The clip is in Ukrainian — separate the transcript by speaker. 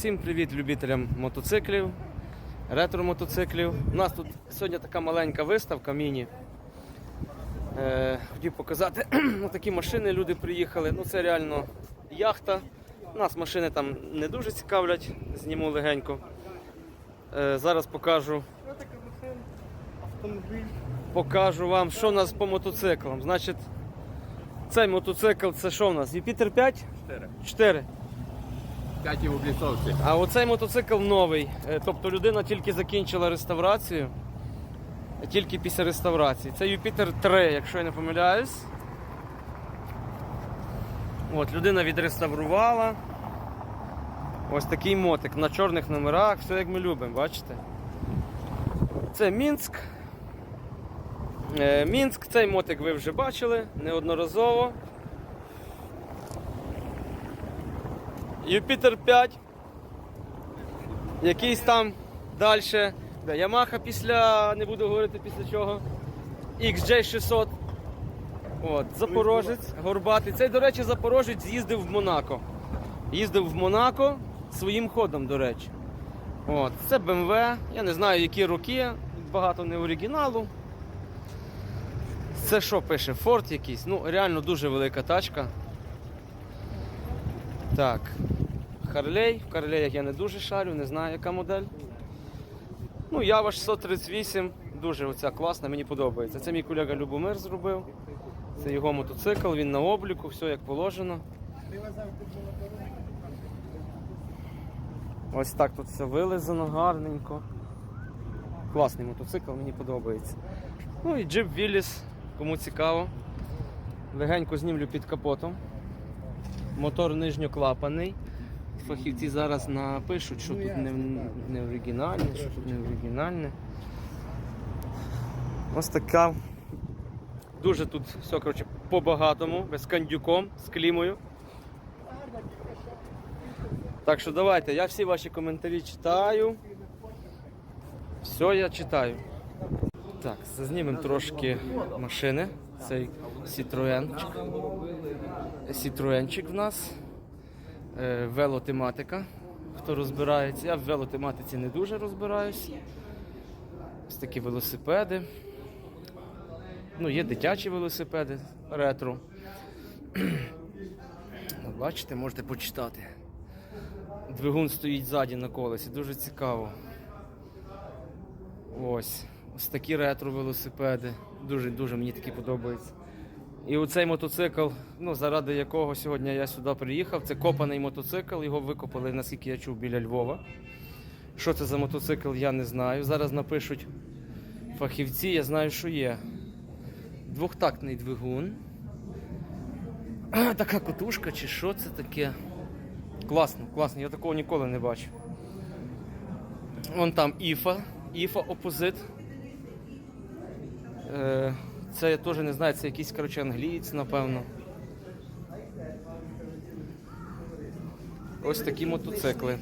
Speaker 1: Всім привіт любителям мотоциклів, ретро-мотоциклів. У нас тут сьогодні така маленька виставка міні. Е, хотів показати, ну, такі машини люди приїхали. Ну це реально яхта. Нас машини там не дуже цікавлять, зніму легенько. Е, зараз покажу, покажу вам, що у нас по мотоциклам. Значить, цей мотоцикл це що у нас? Юпітер 5?
Speaker 2: 4.
Speaker 1: 4.
Speaker 2: П'яті в обліцовці.
Speaker 1: А оцей мотоцикл новий. Е, Тобто людина тільки закінчила реставрацію. Тільки після реставрації. Це Юпітер 3, якщо я не помиляюсь. От, людина відреставрувала. Ось такий мотик на чорних номерах, все як ми любимо, бачите? Це Мінськ. Е, Мінськ, цей мотик ви вже бачили неодноразово. Юпітер 5. Якийсь там далі. Ямаха після, не буду говорити після чого. XJ600. От, Запорожець, горбатий. Цей, до речі, Запорожець з'їздив в Монако. Їздив в Монако своїм ходом, до речі. От, Це BMW. Я не знаю, які роки, багато не оригіналу. Це що пише? Форд якийсь. Ну, реально дуже велика тачка. Так. Харлей. В Харлеях я не дуже шарю, не знаю, яка модель. Ну, Ява 638, дуже оця класна, мені подобається. Це мій колега Любомир зробив. Це його мотоцикл, він на обліку, все як положено. Ось так тут все вилизано, гарненько. Класний мотоцикл, мені подобається. Ну і джип Вілліс, кому цікаво. Легенько знімлю під капотом. Мотор нижньоклапаний. Фахівці зараз напишуть, що тут не, не оригінальне, що тут не оригінальне. Ось така. Дуже тут все коротше, по-багатому, без кандюком, з клімою. Так що давайте, я всі ваші коментарі читаю. Все я читаю. Так, зазнімемо трошки машини. Цей Citroenчик. Citroenчик в нас. Е, велотематика. Хто розбирається, я в велотематиці не дуже розбираюсь. Ось такі велосипеди. Ну, є дитячі велосипеди ретро. Бачите, можете почитати. Двигун стоїть ззаді на колесі, дуже цікаво. Ось. Ось такі ретро велосипеди. Дуже-дуже мені такі подобаються. І оцей мотоцикл, ну, заради якого сьогодні я сюди приїхав, це копаний мотоцикл, його викопали, наскільки я чув, біля Львова. Що це за мотоцикл, я не знаю. Зараз напишуть фахівці, я знаю, що є. Двохтактний двигун. Така котушка чи що це таке? Класно, класно, я такого ніколи не бачив. Вон там Іфа, Іфа опозит. Е, це я теж не знаю, це якийсь коротше, англієць, напевно. Ось такі мотоцикли.